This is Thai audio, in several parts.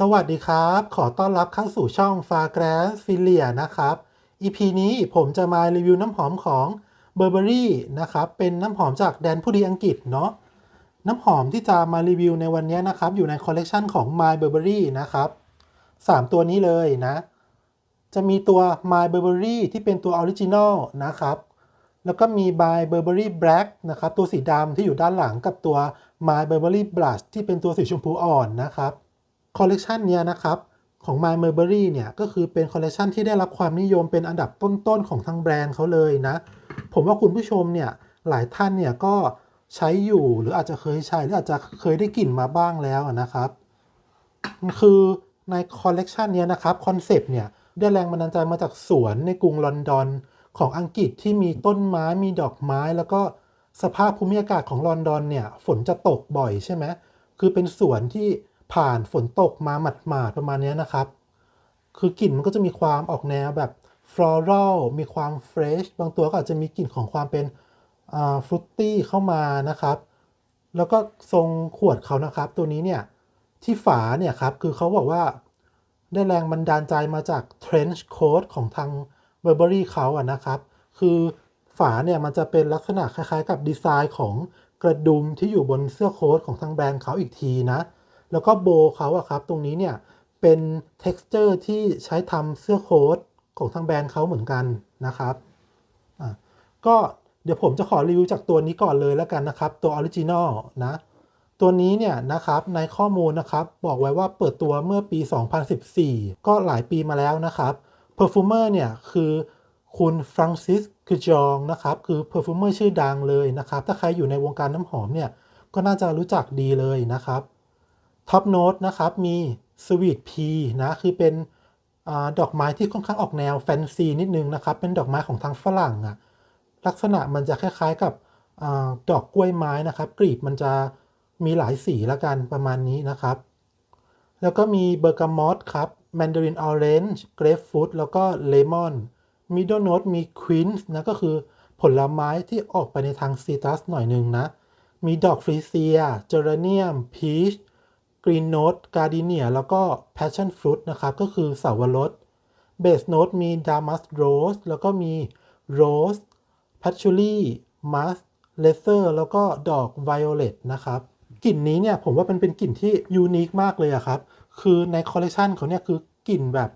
สวัสดีครับ ขอต้อนรับเข้าสู่ช่อง f a g r a s f i l i a นะครับ EP นี้ผมจะมารีวิวน้ำหอมของ Burberry นะครับ เป็นน้ำหอมจากแดนผู้ดีอังกฤษเนาะ น้ำหอมที่จะมารีวิวในวันนี้นะครับ อยู่ในคอลเลกชันของ My Burberry นะครับ 3 ตัวนี้เลยนะ จะมีตัว My Burberry ที่เป็นตัวออริจินอลนะครับ แล้วก็มี My Burberry Black นะครับ ตัวสีดำที่อยู่ด้านหลังกับตัว My Burberry Blush ที่เป็นตัวสีชมพูอ่อนนะครับ คอลเลกชันนี้นะครับของ My Burberry เนี่ยก็คือเป็นคอลเลกชันที่ได้รับความนิยมเป็นอันดับต้นๆของทางแบรนด์เขาเลยนะ ผมว่าคุณผู้ชมเนี่ยหลายท่านเนี่ยก็ใช้อยู่หรืออาจจะเคยใช้หรืออาจจะเคยได้กลิ่นมาบ้างแล้วนะครับ คือในคอลเลกชันนี้นะครับคอนเซปต์เนี่ยได้แรงบันดาลใจมาจากสวนในกรุงลอนดอนของอังกฤษที่มีต้นไม้มีดอกไม้ แล้วก็สภาพภูมิอากาศของลอนดอนเนี่ยฝนจะตกบ่อยใช่ไหมคือเป็นสวนที่ ผ่านฝนตกมาหมาดๆประมาณนี้นะครับ คือกลิ่นมันก็จะมีความออกแนวแบบฟลอรัลมีความเฟรชบางตัวก็อาจจะมีกลิ่นของความเป็นฟรุตตี้เข้ามานะครับ แล้วก็ทรงขวดเขานะครับ ตัวนี้เนี่ย ที่ฝาเนี่ยครับ คือเขาบอกว่าได้แรงบันดาลใจมาจาก trench coat ของทาง Burberry เขาอะนะครับ คือฝาเนี่ยมันจะเป็นลักษณะคล้ายๆ กับดีไซน์ของกระดุมที่อยู่บนเสื้อโค้ทของทางแบรนด์เขาอีกทีนะ แล้วก็โบเขาอะครับ ตรงนี้เนี่ยเป็น texture ที่ใช้ทำเสื้อโค้ทของทางแบรนด์เขาเหมือนกันนะครับอะก็เดี๋ยวผมจะขอรีวิวจากตัวนี้ก่อนเลยแล้วกันนะครับ ตัวออริจินอลนะ ตัวนี้เนี่ยนะครับในข้อมูลนะครับ บอกไว้ว่าเปิดตัวเมื่อปี 2014 ก็หลายปีมาแล้วนะครับ Perfumer เนี่ยคือคุณฟรานซิสคือจองนะครับ คือ Perfumer ชื่อดังเลยนะครับ ถ้าใครอยู่ในวงการน้ำหอมเนี่ย ก็น่าจะรู้จักดีเลยนะครับ ท็อปโน้ตนะครับ มีสวีทพีนะคือเป็นอดอกไม้ที่ค่อนข้างออกแนวแฟนซีนิดนึงนะครับ เป็นดอกไม้ของทางฝรั่งอะลักษณะมันจะคล้ายๆกับอดอกกล้วยไม้นะครับกลีบมันจะมีหลายสีละกันประมาณนี้นะครับ แล้วก็มีเบอร์กามอตครับแมนดารินออเรนจ์เกรฟฟรุตแล้วก็เลมอนมิดเดิลโนตมีควินส์นะก็คือผลไม้ที่ออกไปในทางซีตัสหน่อยนึงนะ มีดอกฟรีเซียเจอร์เนียมพีช กรีนโน e การ์ดิเนียแล้วก็แพชชั่นฟรุตนะครับ ก็คือสาวรสเบสโน e มีดามัสโรสแล้วก็มีโรสแพชชูรี่มัสเลเซอร์แล้วก็ดอกไวโอเลตนะครับกลิ่นนี้เนี่ยผมว่าเป็นเป็นกลิ่นที่ยูนิคมากเลยอะครับ คือในคอลเลคชันเขาเนี่ยคือกลิ่นแบบ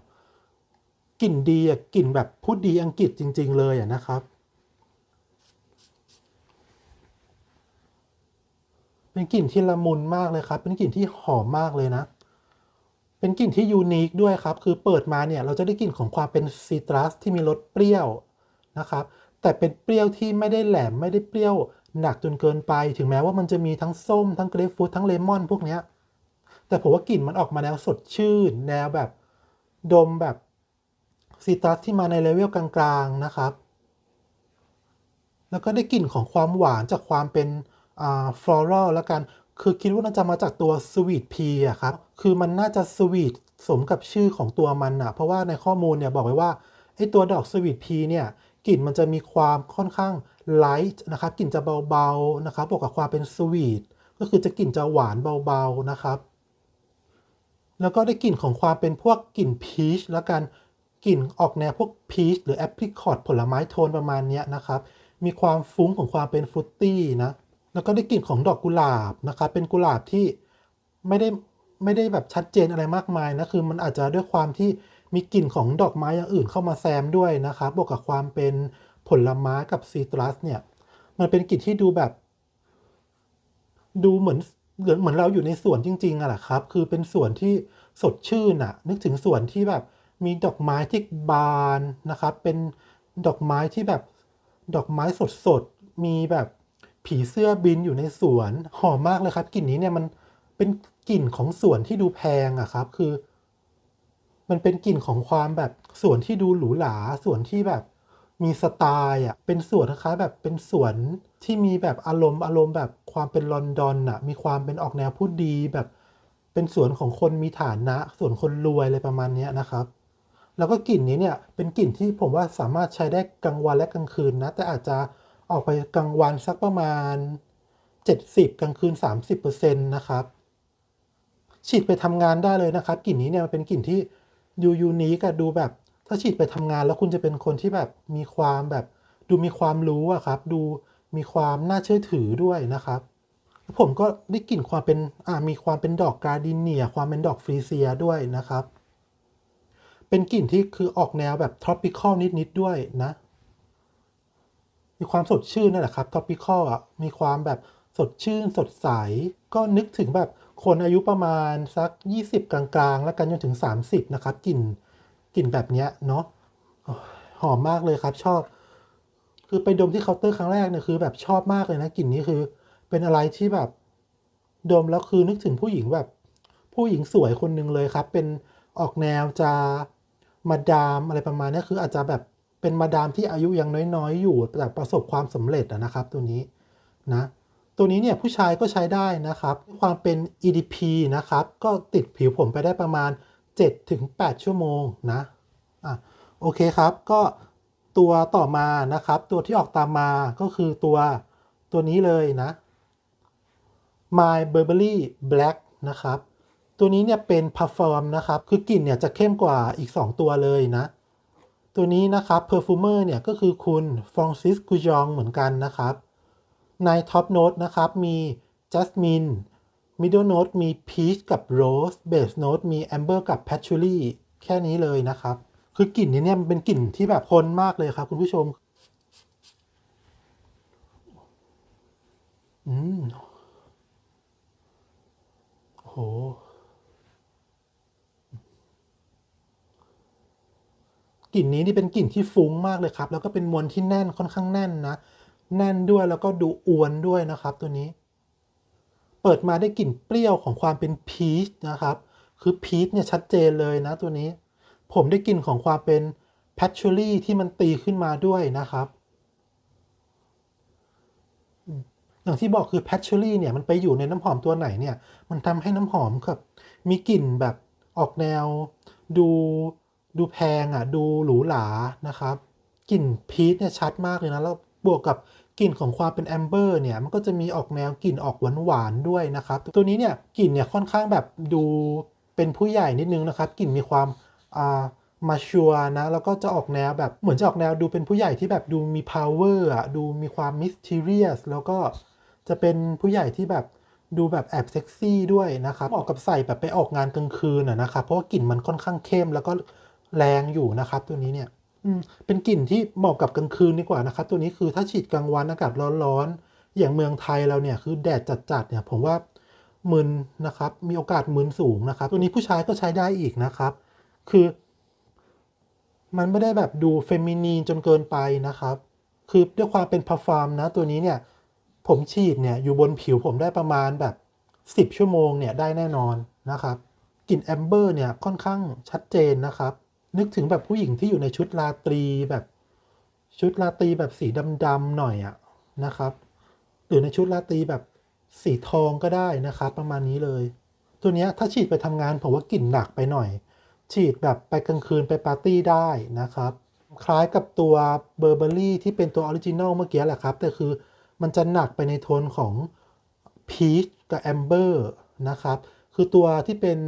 กลิ่นดีอะกลิ่นแบบพูดดีอังกฤษจริง ๆ เลยอะนะครับ เป็นกลิ่นที่ละมุนมากเลยครับ เป็นกลิ่นที่หอมมากเลยนะ เป็นกลิ่นที่ยูนิคด้วยครับ คือเปิดมาเนี่ยเราจะได้กลิ่นของความเป็นซีตรัสที่มีรสเปรี้ยวนะครับ แต่เป็นเปรี้ยวที่ไม่ได้แหลมไม่ได้เปรี้ยวหนักจนเกินไป ถึงแม้ว่ามันจะมีทั้งส้ม ทั้งเกรฟฟรุตทั้งเลมอนพวกเนี้ยแต่ผมว่ากลิ่นมันออกมาแนวสดชื่น แนวแบบดมแบบซีตรัสที่มาในเลเวลกลางๆนะครับ แล้วก็ได้กลิ่นของความหวานจากความเป็น อ่าฟลอรัลแล้วกัน คือคิดว่าน่าจะมาจากตัวสวีทพีอะครับ คือมันน่าจะสวีทสมกับชื่อของตัวมันอะเพราะว่าในข้อมูลเนี่ยบอกไว้ว่าไอ้ตัวดอกสวีทพีเนี่ยกลิ่นมันจะมีความค่อนข้างไลท์นะครับกลิ่นจะเบาๆนะครับบวกกับความเป็นสวีทก็คือจะกลิ่นจะหวานเบาๆนะครับ แล้วก็ได้กลิ่นของความเป็นพวกกลิ่นพีชแล้วกันกลิ่นออกแนวพวกพีชหรือแอปริคอตผลไม้โทนประมาณนี้นะครับ มีความฟุ้งของความเป็นฟรุตตี้นะ แล้วก็ได้กลิ่นของดอกกุหลาบนะครับเป็นกุหลาบที่ไม่ได้ไม่ได้แบบชัดเจนอะไรมากมายนะคือมันอาจจะด้วยความที่มีกลิ่นของดอกไม้อย่างอื่นเข้ามาแซมด้วยนะครับบวกกับความเป็นผลไม้กับซีตรัสเนี่ยมันเป็นกลิ่นที่ดูแบบ ดูเหมือนเหมือนเหมือนเราอยู่ในสวนจริงๆอะแหละครับ คือเป็นสวนที่สดชื่นอะนึกถึงสวนที่แบบมีดอกไม้ที่บานนะครับ เป็นดอกไม้ที่แบบดอกไม้สดๆมีแบบ ผีเสื้อบินอยู่ในสวน หอมมากเลยครับกลิ่นนี้เนี่ยมันเป็นกลิ่นของสวนที่ดูแพงอะครับ คือ มันเป็นกลิ่นของความแบบสวนที่ดูหรูหราสวนที่แบบมีสไตล์อะ เป็นสวนคล้ายแบบเป็นสวนที่มีแบบอารมณ์อารมณ์แบบความเป็นลอนดอนอะ มีความเป็นออกแนวพูดดีแบบ เป็นสวนของคนมีฐานะสวนคนรวยอะไรประมาณนี้นะครับ แล้วก็กลิ่นนี้เนี่ยเป็นกลิ่นที่ผมว่าสามารถใช้ได้กลางวันและกลางคืนนะ แต่อาจจะ ออกไปกลางวันสักประมาณ 70 กลางคืน 30%นะครับ ฉีดไปทำงานได้เลยนะครับ กลิ่นนี้เนี่ยมันเป็นกลิ่นที่ดูยูนิคอะดูแบบ ถ้าฉีดไปทำงานแล้วคุณจะเป็นคนที่แบบมีความแบบ ดูมีความรู้อะครับ ดูมีความน่าเชื่อถือด้วยนะครับ ผมก็ได้กลิ่นความเป็นอ่ามีความเป็นดอกการดิเนีย ความเป็นดอกฟรีเซียด้วยนะครับ เป็นกลิ่นที่คือออกแนวแบบ tropical นิดๆด้วยนะ มีความสดชื่นนั่นแหละครับ tropical อะมีความแบบสดชื่นสดใส ก็นึกถึงแบบคนอายุประมาณสัก 20 กลางๆ แล้วกันจนถึง 30 นะครับกลิ่นกลิ่นแบบเนี้ยเนาะหอมมากเลยครับชอบ คือไปดมที่เคาน์เตอร์ครั้งแรกเนี่ยคือ แบบชอบมากเลยนะกลิ่นนี้คือ เป็นอะไรที่แบบดมแล้วคือนึกถึงผู้หญิงแบบ ผู้หญิงสวยคนหนึ่งเลยครับ เป็นออกแนวจะมาดามอะไรประมาณนี้คืออาจจะแบบ เป็นมาดามที่อายุยังน้อยๆ อยู่แต่ประสบความสำเร็จอะนะครับตัวนี้นะตัวนี้เนี่ยผู้ชายก็ใช้ได้นะครับ ความเป็น EDP นะครับ ก็ติดผิวผมไปได้ประมาณ 7-8 ชั่วโมงนะอะโอเคครับ ก็ตัวต่อมานะครับ ตัวที่ออกตามมาก็คือตัวตัวนี้เลยนะ My Burberry Black นะครับ ตัวนี้เนี่ยเป็น Perform นะครับ คือกลิ่นเนี่ยจะเข้มกว่าอีก 2 ตัวเลยนะ ตัวนี้นะครับ Perfumer เนี่ยก็คือคุณฟรองซิสกุยองเหมือนกันนะครับ ใน Top Note นะครับมี Jasmine Middle Note มี Peach กับ Rose Base Note มี Amber กับ Patchouli แค่นี้เลยนะครับ คือกลิ่นนี้เนี่ยมันเป็นกลิ่นที่แบบทนมากเลยครับคุณผู้ชม อืมโอ้โห กลิ่นนี้นี่เป็นกลิ่นที่ฟุ้งมากเลยครับ แล้วก็เป็นมวลที่แน่นค่อนข้างแน่นนะ แน่นด้วยแล้วก็ดูอวนด้วยนะครับ ตัวนี้ เปิดมาได้กลิ่นเปรี้ยวของความเป็นพีชนะครับ คือพีชเนี่ยชัดเจนเลยนะตัวนี้ ผมได้กลิ่นของความเป็นแพชชูรี่ที่มันตีขึ้นมาด้วยนะครับ อย่างที่บอกคือแพชชูรี่เนี่ยมันไปอยู่ในน้ำหอมตัวไหนเนี่ย มันทำให้น้ำหอมแบบมีกลิ่นแบบออกแนว ดู ดูแพงอะ ดูหรูหรานะครับ กลิ่นพีชเนี่ยชัดมากเลยนะ แล้วบวกกับกลิ่นของความเป็นแอมเบอร์เนี่ย มันก็จะมีออกแนวกลิ่นออกหวานหวานด้วยนะครับ ตัวนี้เนี่ยกลิ่นเนี่ยค่อนข้างแบบดูเป็นผู้ใหญ่นิดนึงนะครับ กลิ่นมีความอ่ามาชัวนะ แล้วก็จะออกแนวแบบเหมือนจะออกแนวดูเป็นผู้ใหญ่ที่แบบดูมี power อะ ดูมีความ mysterious แล้วก็จะเป็นผู้ใหญ่ที่แบบดูแบบแอบเซ็กซี่ด้วยนะครับเหมาะกับใส่แบบไปออกงานกลางคืนอะนะครับ เพราะว่ากลิ่นมันค่อนข้างเข้มแล้วก็ แรงอยู่นะครับตัวนี้เนี่ยอืมเป็นกลิ่นที่เหมาะกับกลางคืนดีกว่านะครับ ตัวนี้คือถ้าฉีดกลางวันอากาศร้อนๆอย่างเมืองไทยเราเนี่ยคือแดดจัดๆเนี่ยผมว่ามึนนะครับมีโอกาสมึนสูงนะครับ ตัวนี้ผู้ชายก็ใช้ได้อีกนะครับ คือ มันไม่ได้แบบดูเฟมินีนจนเกินไปนะครับ คือด้วยความเป็นพ e ร์ฟอร์มนะตัวนี้เนี่ย ผมฉีดเนี่ยอยู่บนผิวผมได้ประมาณแบบ 10 ชั่วโมงเนี่ยได้แน่นอนนะครับกลิ่นแอมเบอร์เนี่ยค่อนข้างชัดเจนนะครับ นึกถึงแบบผู้หญิงที่อยู่ในชุดราตรีแบบชุดราตรีแบบสีดำๆหน่อยอะนะครับ หรือในชุดราตรีแบบสีทองก็ได้นะครับ ประมาณนี้เลย ตัวนี้ถ้าฉีดไปทำงานผมว่ากลิ่นหนักไปหน่อย ฉีดแบบไปกลางคืนไปปาร์ตี้ได้นะครับ คล้ายกับตัวเบอร์เบอรี่ที่เป็นตัวออริจินอลเมื่อกี้แหละครับ แต่คือมันจะหนักไปในโทนของพีชกับแอมเบอร์นะครับ คือตัวที่เป็น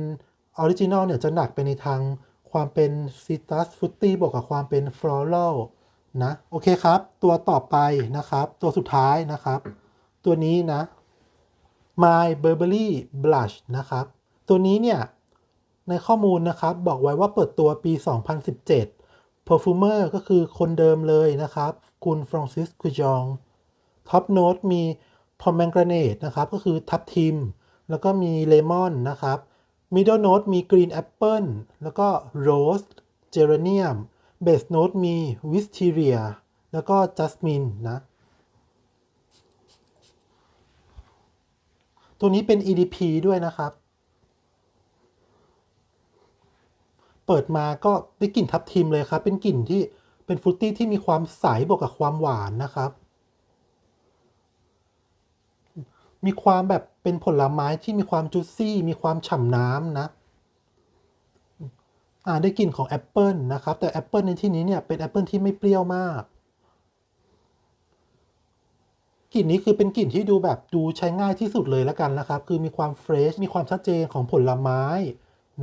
ออริจินอลเนี่ยจะหนักไปในทาง ความเป็นซิตรัสฟุตตี้บวกกับความเป็นฟลอรัลนะ โอเคครับ ตัวต่อไปนะครับ ตัวสุดท้ายนะครับ ตัวนี้นะ My Burberry Blush นะครับ ตัวนี้เนี่ย ในข้อมูลนะครับ บอกไว้ว่าเปิดตัวปี 2017 Perfumer ก็คือคนเดิมเลยนะครับ คุณฟรองซิสคุจองท็อปโน้ตมี pomegranate นะครับ ก็คือทับทิม แล้วก็มีเลมอนนะครับ middle note มี green apple แล้วก็ rose geranium base note มี wisteria แล้วก็ jasmine นะ ตัวนี้เป็น EDP ด้วยนะครับ เปิดมาก็ได้กลิ่นทับทิมเลยครับ เป็นกลิ่นที่เป็นฟรุตตี้ที่มีความใสบวกกับความหวานนะครับ มีความแบบเป็นผลไม้ที่มีความจุซี่ มีความฉ่ำน้ำนะอ่าได้กลิ่นของแอปเปิลนะครับ แต่แอปเปิลในที่นี้เนี่ยเป็นแอปเปิลที่ไม่เปรี้ยวมากกลิ่นนี้คือเป็นกลิ่นที่ดูแบบดูใช้ง่ายที่สุดเลยแล้วกันนะครับ คือมีความเฟรช มีความชัดเจนของผลไม้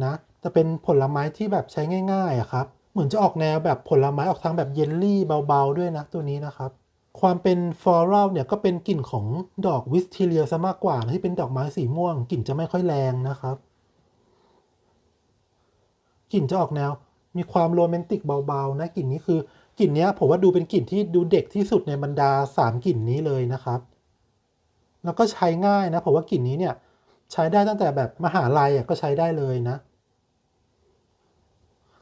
นะแต่เป็นผลไม้ที่แบบใช้ง่ายๆอะครับ เหมือนจะออกแนวแบบผลไม้ออกทางแบบเยลลี่เบาๆด้วยนะตัวนี้นะครับ ความเป็นฟลอรัลเนี่ยก็เป็นกลิ่นของดอกวิสทีเลียซะมากกว่าที่เป็นดอกไม้สีม่วง กลิ่นจะไม่ค่อยแรงนะครับ กลิ่นจะออกแนว มีความโรแมนติกเบาๆนะกลิ่นนี้คือกลิ่นเนี้ยผมว่าดูเป็นกลิ่นที่ดูเด็กที่สุดในบรรดาสามกลิ่นนี้เลยนะครับ แล้วก็ใช้ง่ายนะผมว่ากลิ่นนี้เนี่ยใช้ได้ตั้งแต่แบบมหาลัยก็ใช้ได้เลยนะ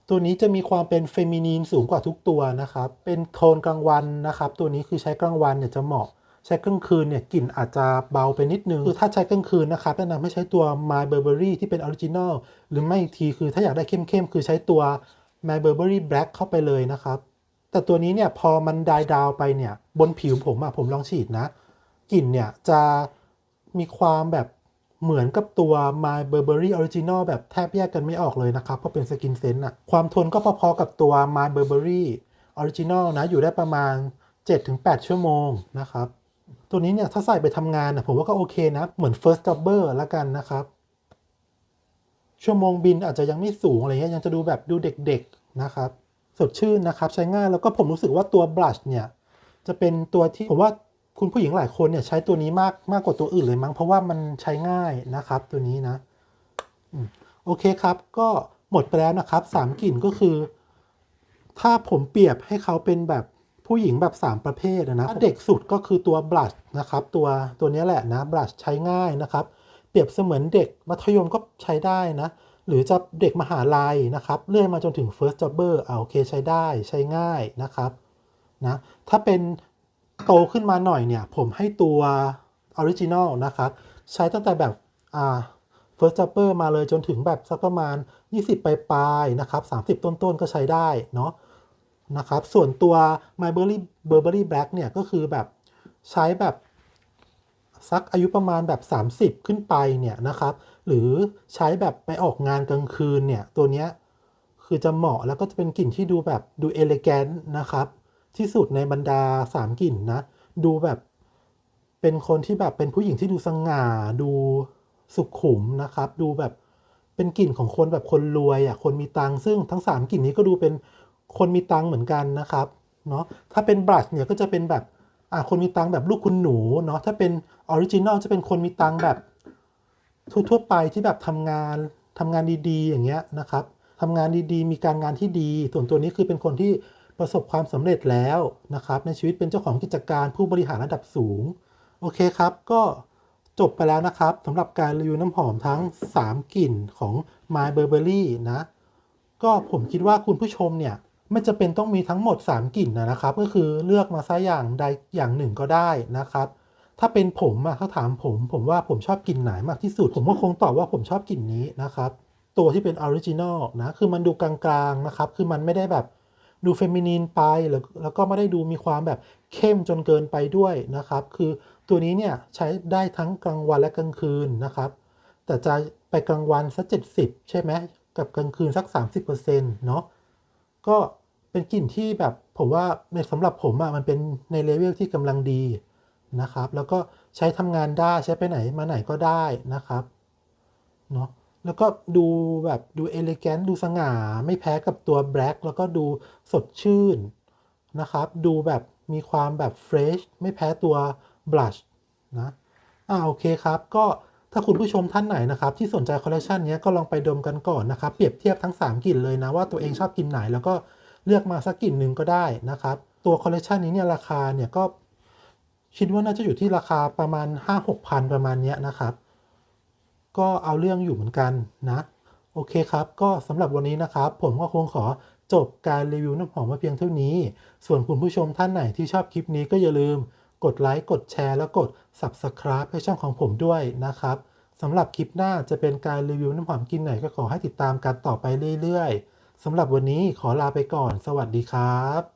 ตัวนี้จะมีความเป็นเฟมินีนสูงกว่าทุกตัวนะครับ เป็นโทนกลางวันนะครับ ตัวนี้คือใช้กลางวันเนี่ยจะเหมาะ ใช้กลางคืนเนี่ยกลิ่นอาจจะเบาไปนิดนึง คือถ้าใช้กลางคืนนะครับแนะนำให้ใช้ตัว My Burberry ที่เป็นออริจินอลหรือไม่อีกทีคือถ้าอยากได้เข้มๆ คือใช้ตัว My Burberry Black เข้าไปเลยนะครับ แต่ตัวนี้เนี่ยพอมันดายดาวไปเนี่ยบนผิวผมอะผมลองฉีดนะกลิ่นเนี่ยจะมีความแบบ เหมือนกับตัว My Burberry Original แบบแทบแยกกันไม่ออกเลยนะครับ เพราะเป็นสกินเซนต์อะความทนก็พอๆกับตัว My Burberry Original นะ อยู่ได้ประมาณ 7-8 ชั่วโมงนะครับ ตัวนี้เนี่ยถ้าใส่ไปทำงานนะผมว่าก็โอเคนะ เหมือน First Jobber ละกันนะครับ ชั่วโมงบินอาจจะยังไม่สูงอะไรเงี้ยยังจะดูแบบดูเด็กๆนะครับ สดชื่นนะครับใช้ง่ายแล้วก็ผมรู้สึกว่าตัวบลัชเนี่ยจะเป็นตัวที่ผมว่า คุณผู้หญิงหลายคนเนี่ยใช้ตัวนี้มากมากกว่าตัวอื่นเลยมั้งเพราะว่ามันใช้ง่ายนะครับตัวนี้นะโอเคครับ ก็หมดไปแล้วนะครับสามกลิ่นก็คือ ถ้าผมเปรียบให้เขาเป็นแบบผู้หญิงแบบ 3 ประเภทนะเด็กสุดก็คือตัวบลัชนะครับตัวตัวนี้แหละนะบลัชใช้ง่ายนะครับ เปรียบเสมือนเด็กมัธยมก็ใช้ได้นะ หรือจะเด็กมหาลัยนะครับเลื่อนมาจนถึง first jobber อ่าโอเคใช้ได้ใช้ง่ายนะครับนะถ้าเป็น โตขึ้นมาหน่อยเนี่ย ผมให้ตัวออริจินอลนะครับ ใช้ตั้งแต่แบบอ่า first jobber มาเลยจนถึงแบบสักประมาณ 20ปลายนะครับ 30 ต้นๆ ก็ใช้ได้เนาะนะครับ ส่วนตัว My Burberry Burberry Black เนี่ย ก็คือแบบใช้แบบสักอายุประมาณแบบ 30 ขึ้นไปเนี่ยนะครับ หรือใช้แบบไปออกงานกลางคืนเนี่ย ตัวเนี้ยคือจะเหมาะแล้วก็จะเป็นกลิ่นที่ดูแบบดูเอเลแกนนะครับ ที่สุดในบรรดา3กลิ่นนะ ดูแบบเป็นคนที่แบบเป็นผู้หญิงที่ดูสง่า ดูสุขุมนะครับ ดูแบบเป็นกลิ่นของคนแบบคนรวยอะคนมีตังซึ่งทั้ง3กลิ่นนี้ก็ดูเป็นคนมีตังเหมือนกันนะครับเนาะถ้าเป็นบลัชเนี่ยก็จะเป็นแบบอ่าคนมีตังแบบลูกคุณหนูเนาะถ้าเป็นออริจินอลจะเป็นคนมีตังแบบทั่วๆไปที่แบบทำงานทำงานดีๆ อย่างเงี้ยนะครับทำงานดีๆ มีการงานที่ดี ส่วนตัวนี้คือเป็นคนที่ ประสบความสำเร็จแล้วนะครับในชีวิตเป็นเจ้าของกิจการผู้บริหารระดับสูง โอเคครับ ก็จบไปแล้วนะครับสำหรับการรีวิวน้ำหอมทั้ง 3 กลิ่นของ My Burberry นะ ก็ผมคิดว่าคุณผู้ชมเนี่ยไม่จะเป็นต้องมีทั้งหมด 3 กลิ่นนะนะครับ ก็คือเลือกมาซะอย่างใดอย่างหนึ่งก็ได้นะครับ ถ้าเป็นผมอะถ้าถามผมผมว่าผมชอบกลิ่นไหนมากที่สุด ผมก็คงตอบว่าผมชอบกลิ่นนี้นะครับ ตัวที่เป็นออริจินอลนะคือมันดูกลางๆนะครับ คือมันไม่ได้แบบ ดูเฟมินีนไปแล้วแล้วก็ไม่ได้ดูมีความแบบเข้มจนเกินไปด้วยนะครับ คือตัวนี้เนี่ยใช้ได้ทั้งกลางวันและกลางคืนนะครับ แต่จะไปกลางวันสักเจ็ดสิบใช่ไหมกับกลางคืนสัก 30%เนาะก็เป็นกลิ่นที่แบบผมว่าในสำหรับผมอะมันเป็นในเลเวลที่กำลังดีนะครับ แล้วก็ใช้ทำงานได้ใช้ไปไหนมาไหนก็ได้นะครับเนาะ แล้วก็ดูแบบดูเอเลแกนดูสง่า ไม่แพ้กับตัวแบล็กแล้วก็ดูสดชื่นนะครับ ดูแบบมีความแบบเฟรชไม่แพ้ตัวบลัชนะอ่าโอเคครับ ก็ถ้าคุณผู้ชมท่านไหนนะครับ ที่สนใจคอลเลคชันนี้ก็ลองไปดมกันก่อนนะครับ เปรียบเทียบทั้ง 3กลิ่นเลยนะว่าตัวเองชอบกลิ่นไหน แล้วก็เลือกมาสักกลิ่นหนึ่งก็ได้นะครับ ตัวคอลเลคชันนี้เนี่ยราคาเนี่ยก็คิดว่าน่าจะอยู่ที่ราคาประมาณ 5-6พันประมาณเนี้ยนะครับ ก็เอาเรื่องอยู่เหมือนกันนะ โอเคครับ ก็สำหรับวันนี้นะครับ ผมก็คงขอจบการรีวิวน้ำหอมมาเพียงเท่านี้ ส่วนคุณผู้ชมท่านไหนที่ชอบคลิปนี้ก็อย่าลืมกดไลค์กดแชร์แล้วกด Subscribe ให้ช่องของผมด้วยนะครับสำหรับคลิปหน้าจะเป็นการรีวิวน้ำหอมกินไหนก็ขอให้ติดตามกันต่อไปเรื่อยๆสำหรับวันนี้ขอลาไปก่อน สวัสดีครับ